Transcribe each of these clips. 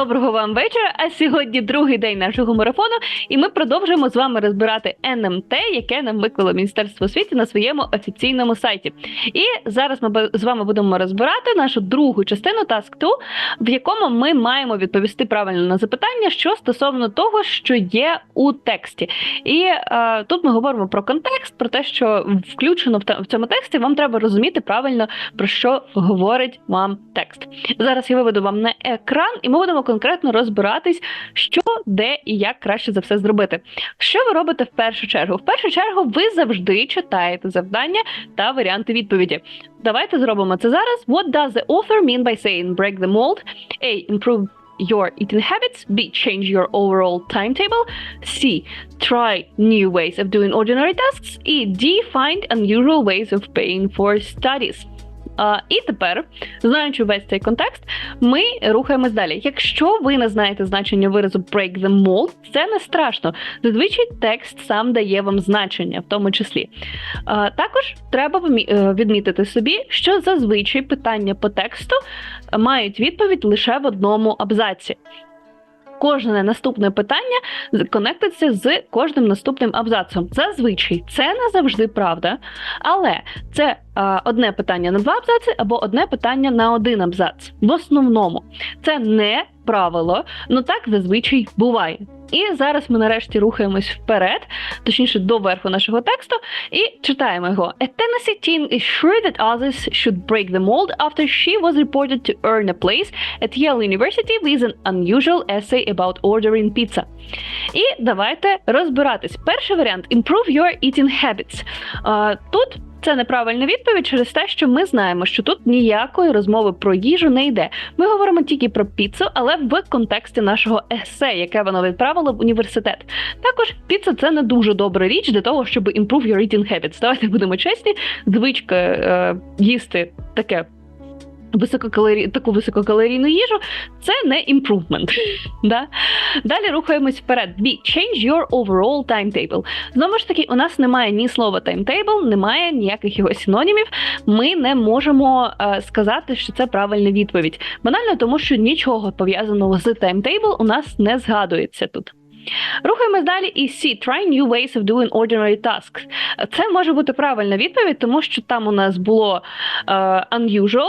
Доброго вам вечора. А сьогодні другий день нашого марафону, і ми продовжуємо з вами розбирати НМТ, яке нам виклало Міністерство освіти на своєму офіційному сайті. І зараз ми з вами будемо розбирати нашу другу частину Task 2, в якому ми маємо відповісти правильно на запитання, що стосовно того, що є у тексті. І е, тут ми говоримо про контекст, про те, що включено в, в цьому тексті, вам треба розуміти правильно про що говорить вам текст. Зараз я виведу вам на екран, і ми будемо конкретно розбиратись, що, де і як краще за все зробити. Що ви робите в першу чергу? В першу чергу ви завжди читаєте завдання та варіанти відповіді. Давайте зробимо це зараз. What does the author mean by saying break the mold? A. Improve your eating habits. B. Change your overall timetable. C. Try new ways of doing ordinary tasks. І D. Find unusual ways of paying for studies. А, і тепер, знаючи весь цей контекст, ми рухаємось далі. Якщо ви не знаєте значення виразу break the mold, це не страшно. Зазвичай текст сам дає вам значення, в тому числі. А, також треба е, відмітити собі, що зазвичай питання по тексту мають відповідь лише в одному абзаці. Кожне наступне питання конектиться з кожним наступним абзацом. Зазвичай це не завжди правда, але це е, одне питання на два абзаци або одне питання на один абзац. В основному це не правило, ну так зазвичай буває. І зараз ми нарешті рухаємось вперед, точніше до верху нашого тексту, і читаємо його. A Tennessee teen is sure that others should break the mold after she was reported to earn a place at Yale University with an unusual essay about ordering pizza. І давайте розбиратись. Перший варіант improve your eating habits. А, тут це неправильна відповідь через те, що ми знаємо, що тут ніякої розмови про їжу не йде. Ми говоримо тільки про піцу, але в контексті нашого есе, яке воно відправило в університет. Також піца це не дуже добра річ для того, щоб improve your eating habits. Давайте будемо чесні. Звичка е, їсти таке. Висококалорій... таку висококалорійну їжу це не імпрувмент. да? Далі рухаємось вперед. B. Change your overall timetable. Знову ж таки, у нас немає ні слова timetable, немає ніяких його синонімів. Ми не можемо е, сказати, що це правильна відповідь. Банально тому, що нічого пов'язаного з timetable у нас не згадується тут. Рухаємось далі і C. Try new ways of doing ordinary tasks. Це може бути правильна відповідь, тому що там у нас було е, unusual,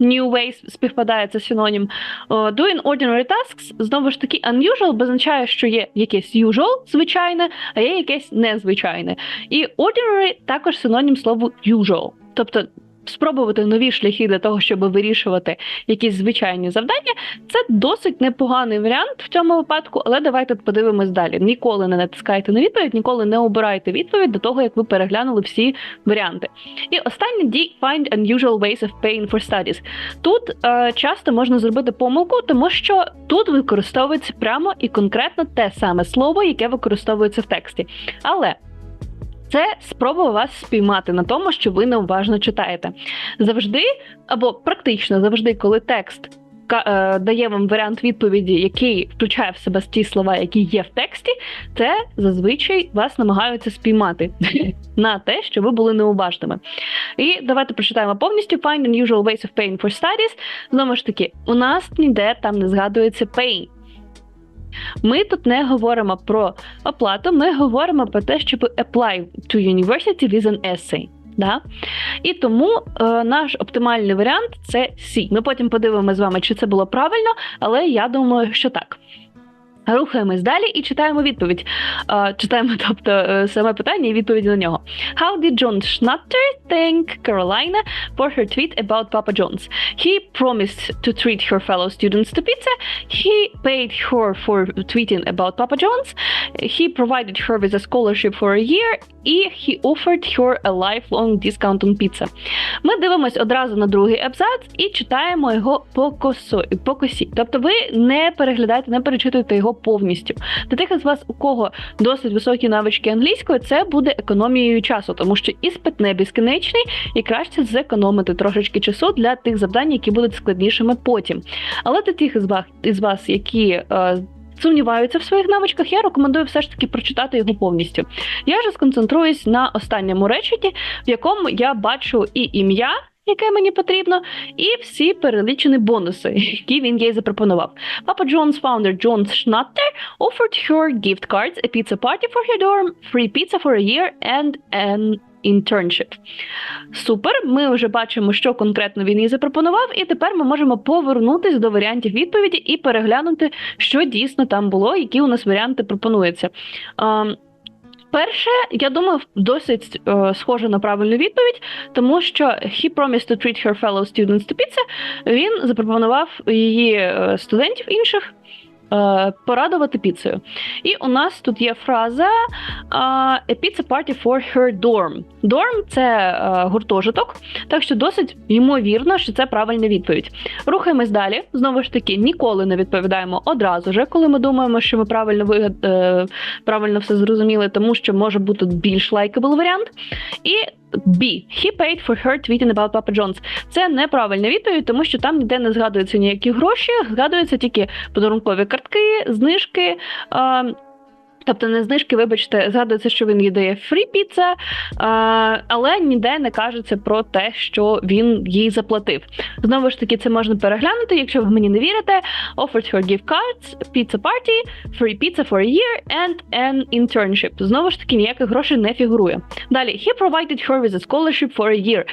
New ways співпадає це синонім. О, Doing ordinary tasks, знову ж таки, unusual визначає, що є якесь usual, звичайне, а є якесь незвичайне. І ordinary також синонім слову usual. Тобто спробувати нові шляхи для того, щоб вирішувати якісь звичайні завдання, це досить непоганий варіант в цьому випадку, але давайте подивимось далі. Ніколи не натискайте на відповідь, ніколи не обирайте відповідь до того, як ви переглянули всі варіанти. І останнє D – find unusual ways of paying for studies. Тут е, часто можна зробити помилку, тому що тут використовується прямо і конкретно те саме слово, яке використовується в тексті. Але це спроба вас спіймати на тому, що ви неуважно читаєте. Завжди, або практично завжди, коли текст е, дає вам варіант відповіді, який включає в себе ті слова, які є в тексті, це зазвичай вас намагаються спіймати на те, що ви були неуважними. І давайте прочитаємо повністю Find unusual ways of paying for studies. Знову ж таки, у нас ніде там не згадується paying. Ми тут не говоримо про оплату, ми говоримо про те, щоб apply to university with an essay. Да? І тому е, наш оптимальний варіант це C. Ми потім подивимося з вами, чи це було правильно, але я думаю, що так. Рухаємось далі і читаємо відповідь. Е, читаємо, тобто, е, саме питання і відповіді на нього. How did John Schnatter thank Carolina for her tweet about Papa John's? He promised to treat her fellow students to pizza. He paid her for tweeting about Papa John's. He provided her with a scholarship for a year. І he offered her a lifelong discount on pizza. Ми дивимось одразу на другий абзац і читаємо його по, косо, по косі. Тобто ви не переглядаєте, не перечитуєте його повністю. Для тих із вас, у кого досить високі навички англійської, це буде економією часу, тому що іспит не безкінечний, і краще зекономити трошечки часу для тих завдань, які будуть складнішими потім. Але для тих із вас, із вас які е, сумніваються в своїх навичках, я рекомендую все ж таки прочитати його повністю. Я ж сконцентруюсь на останньому реченні, в якому я бачу і ім'я. Яке мені потрібно, і всі перелічені бонуси, які він їй запропонував. Papa John's founder John Schnatter offered her gift cards, a pizza party for her dorm, free pizza for a year and an internship. Супер, ми вже бачимо, що конкретно він їй запропонував, і тепер ми можемо повернутись до варіантів відповіді і переглянути, що дійсно там було, які у нас варіанти пропонуються. Перше, я думаю, досить е, схоже на правильну відповідь, тому що he promised to treat her fellow students to pizza. Він запропонував її е, студентів інших порадувати піцею. І у нас тут є фраза е, a pizza party for her dorm. Dorm – це е, гуртожиток, так що досить ймовірно, що це правильна відповідь. Рухаємось далі. Знову ж таки, ніколи не відповідаємо одразу же, коли ми думаємо, що ми правильно вигад... е, правильно все зрозуміли, тому що може бути більш лайкабл варіант. І B. He paid for her tweeting about Papa John's. Це неправильна відповідь, тому що там ніде не згадуються ніякі гроші, згадуються тільки подарункові картки, знижки. Е, Тобто не знижки, вибачте, згадується, що він їй дає фрі піца, але ніде не кажеться про те, що він їй заплатив. Знову ж таки, це можна переглянути, якщо ви мені не вірите. Offered her gift cards, pizza party, free pizza for a year and an internship. Знову ж таки, ніяких грошей не фігурує. Далі, he provided her with a scholarship for a year.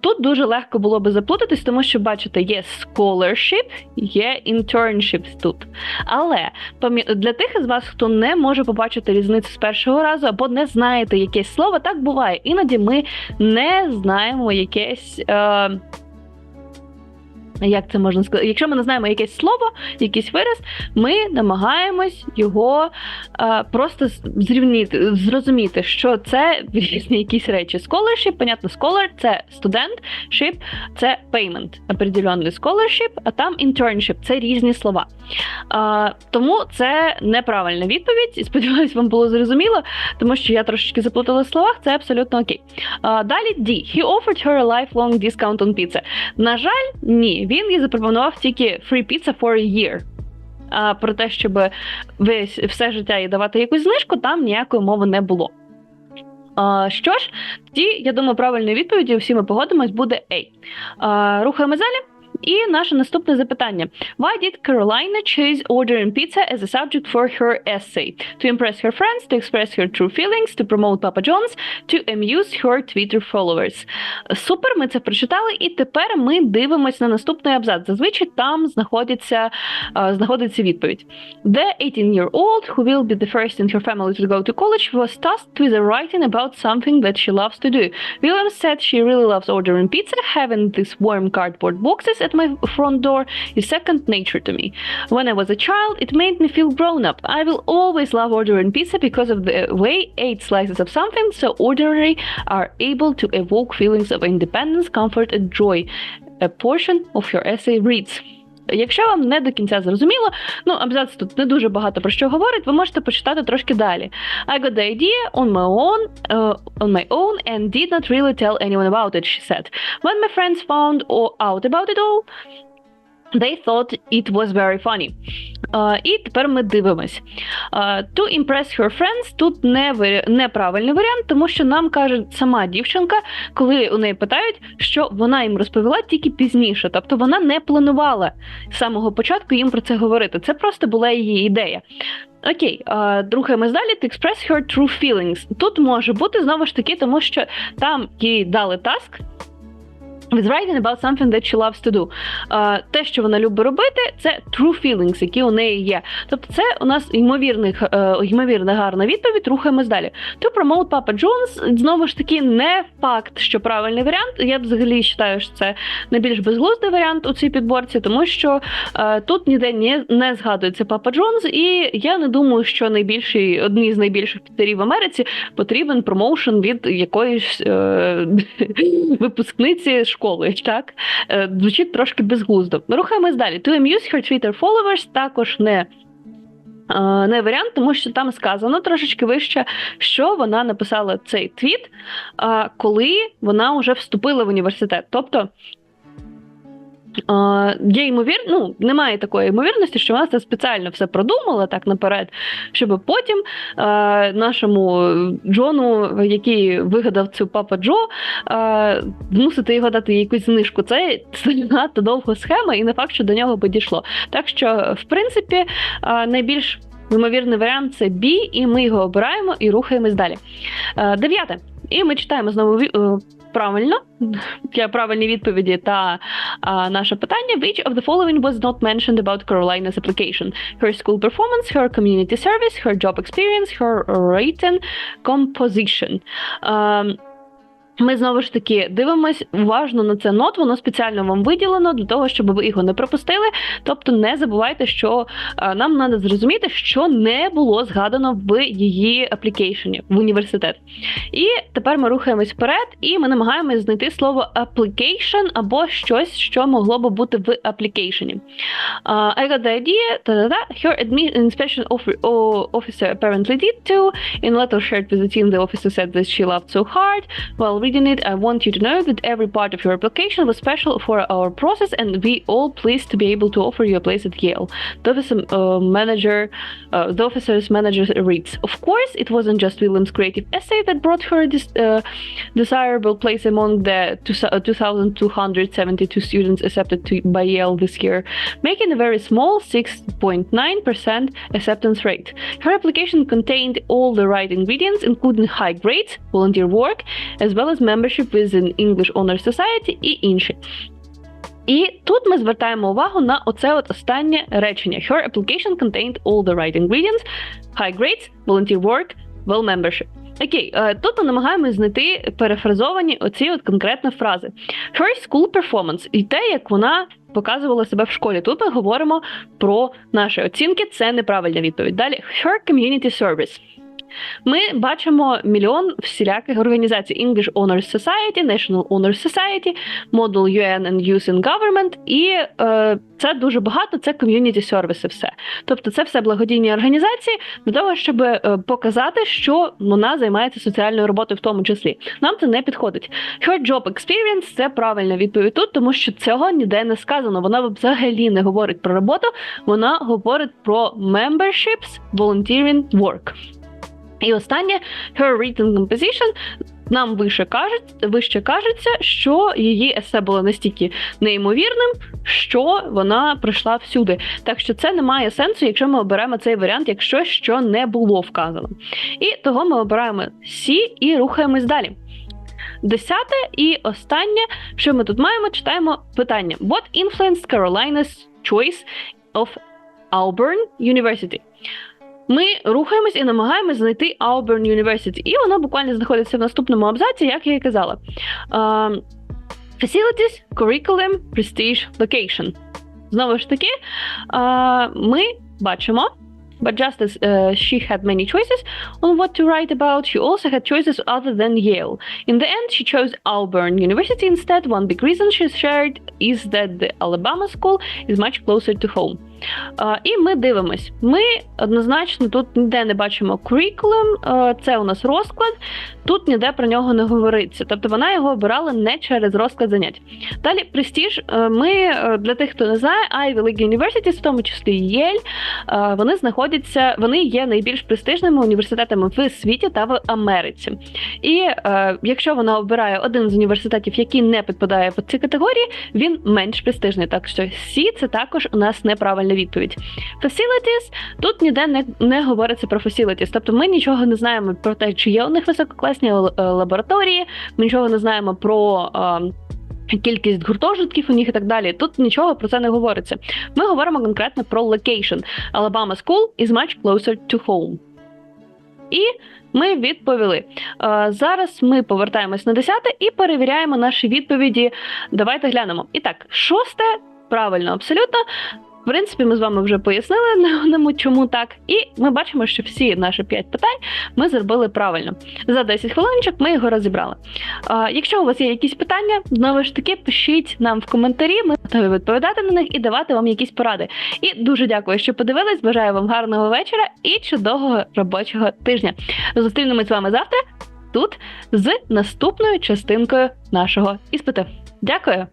Тут дуже легко було би заплутатись, тому що, бачите, є scholarship, є internships тут. Але для тих із вас, хто не може побачити різницю з першого разу, або не знаєте якесь слово, так буває. Іноді ми не знаємо якесь. Е, як це можна сказати? Якщо ми не знаємо якесь слово, якийсь вираз, ми намагаємось його е, просто зрівніти, зрозуміти, що це різні якісь речі. Scholarship, понятно, scholar – це студент, ship – це payment, определенний scholarship, а там internship – це різні слова. Е, тому це неправильна відповідь. І сподіваюсь, вам було зрозуміло, тому що я трошечки заплутала в словах, це абсолютно окей. Е, далі D. He offered her a lifelong discount on pizza. На жаль, ні він їй запропонував тільки free pizza for a year. А про те, щоб весь все життя їй давати якусь знижку, там ніякої мови не було. А, Що ж, тоді, я думаю, правильною відповіддю всі ми погодимось, буде A. А, Рухаємо далі. І наше наступне запитання: Why did Carolina choose ordering pizza as a subject for her essay? To impress her friends, to express her true feelings, to promote Papa John's, to amuse her Twitter followers. Супер, ми це прочитали, і тепер ми дивимося на наступний абзац. Зазвичай там знаходиться, uh, знаходиться відповідь. The 18-year-old, who will be the first in her family to go to college, was tasked with writing about something that she loves to do. William said she really loves ordering pizza, having these warm cardboard boxes at my front door is second nature to me. When I was a child, it made me feel grown up. I will always love ordering pizza because of the way eight slices of something so ordinary are able to evoke feelings of independence, comfort, and joy. A portion of your essay reads. Якщо вам не до кінця зрозуміло, ну абзац тут не дуже багато про що говорить, ви можете почитати трошки далі. I got the idea on my own, uh, on my own and did not really tell anyone about it, she said. When my friends found out about it all, They thought it was very funny. Uh, і тепер ми дивимось. Uh, to impress her friends тут не неправильний варіант, тому що нам каже сама дівчинка, коли у неї питають, що вона їм розповіла тільки пізніше. Тобто вона не планувала з самого початку їм про це говорити. Це просто була її ідея. Окей, рухаємось далі. To express her true feelings. Тут може бути знову ж таки, тому що там їй дали таск. With writing about something that she loves to do. Uh, те, що вона любить робити, це true feelings, які у неї є. Тобто, це у нас ймовірних, uh, ймовірна гарна відповідь. Рухаємось далі. To promote Papa John's, знову ж таки, не факт, що правильний варіант. Я взагалі вважаю, що це найбільш безглуздий варіант у цій підборці, тому що uh, тут ніде не, не згадується Papa John's, і я не думаю, що найбільший одній з найбільших піцерій в Америці потрібен промоушен від якоїсь випускниці школи, так? Звучить трошки безглуздо. Рухаємось далі. To amuse her Twitter followers також не. Не варіант, тому що там сказано трошечки вище, що вона написала цей твіт, коли вона вже вступила в університет. Тобто Е, Є ймовір... ну, немає такої ймовірності, що вона це спеціально все продумала так наперед, щоб потім е, нашому Джону, який вигадав цю папа Джо, е, змусити його дати якусь знижку. Це надто довга схема, і не факт, що до нього би дійшло. Так що, в принципі, е, найбільш ймовірний варіант це B, і ми його обираємо і рухаємось далі. Дев'яте. І ми читаємо знову е, правильно для правильні відповіді та а, наше питання. Which of the following was not mentioned about Carolina's application? Her school performance, her community service, her job experience, her written composition. Ем, ми знову ж таки дивимось уважно на це нот, воно спеціально вам виділено для того, щоб ви його не пропустили. Тобто не забувайте, що е, нам треба зрозуміти, що не було згадано в її аплікейшені в університет. І тепер ми рухаємось вперед, і ми намагаємось знайти слово application або щось, що могло би бути в аплікейшені. Uh, I got the idea. Ta-da-da. Her inspection officer apparently did too. In letter shared with the team, the officer said that she laughed so hard. While reading it, I want you to know that every part of your application was special for our process, and we all pleased to be able to offer you a place at Yale. The officer uh, manager, uh, the officer's manager reads. Of course, it wasn't just William's creative essay that brought her this uh, desirable place among the uh, 2,272 students accepted to, by Yale this year, making a very small 6.9% acceptance rate. Her application contained all the right ingredients, including high grades, volunteer work, as well as membership with an English Honor Society і інші. І тут ми звертаємо увагу на оце от останнє речення. Her application contained all the right ingredients, high grades, volunteer work, well membership. Окей, е, тут ми намагаємось знайти перефразовані оці от конкретні фрази. Her school performance і те, як вона показувала себе в школі. Тут ми говоримо про наші оцінки. Це неправильна відповідь. Далі her community service. Ми бачимо мільйон всіляких організацій: English Honor Society, National Honor Society, Model UN and Youth in Government, і е, це дуже багато. Це ком'юніті сервіси. Все, тобто, це все благодійні організації для того, щоб е, показати, що вона займається соціальною роботою, в тому числі. Нам це не підходить. Her job experience – це правильна відповідь тут, тому що цього ніде не сказано. Вона взагалі не говорить про роботу, вона говорить про memberships, volunteering work. І останнє her written composition. Нам вище кажуть, вище кажеться, що її есе було настільки неймовірним, що вона прийшла всюди. Так що це не має сенсу, якщо ми оберемо цей варіант, якщо що не було вказано. І того ми обираємо C і рухаємось далі. Десяте і останнє, що ми тут маємо, читаємо питання: What influenced Carolina's choice of Auburn University? Ми рухаємось і намагаємось знайти Auburn University. І воно буквально знаходиться в наступному абзаці, як я і казала. Uh, facilities, curriculum, prestige, location. Знову ж таки, uh, ми бачимо. But just as uh, she had many choices on what to write about, she also had choices other than Yale. In the end, she chose Auburn University instead. One big reason she shared is that the Alabama school is much closer to home. І ми дивимось. Ми однозначно тут ніде не бачимо curriculum, це у нас розклад, тут ніде про нього не говориться. Тобто вона його обирала не через розклад занять. Далі престіж. Ми uh, для тих, хто не знає, Ivy League Universities, в тому числі Єль, uh, вони знаходяться, вони є найбільш престижними університетами в світі та в Америці. І uh, якщо вона обирає один з університетів, який не підпадає під ці категорії, він менш престижний. Так що C це також у нас неправильна відповідь. Facilities, тут ніде не, не говориться про facilities, тобто ми нічого не знаємо про те, чи є у них висококласні е, лабораторії, ми нічого не знаємо про. е, Кількість гуртожитків у них і так далі. Тут нічого про це не говориться. Ми говоримо конкретно про location. Alabama School is much closer to home. І ми відповіли. Е, Зараз ми повертаємось на десяте і перевіряємо наші відповіді. Давайте глянемо. І так, шосте, правильно, абсолютно. Принципі, ми з вами вже пояснили на чому так, і ми бачимо, що всі наші п'ять питань ми зробили правильно. За 10 хвилиночок ми його розібрали. А, якщо у вас є якісь питання, знову ж таки пишіть нам в коментарі. Ми готові відповідати на них і давати вам якісь поради. І дуже дякую, що подивились. Бажаю вам гарного вечора і чудового робочого тижня. Зустрінемось з вами завтра тут з наступною частинкою нашого іспиту. Дякую!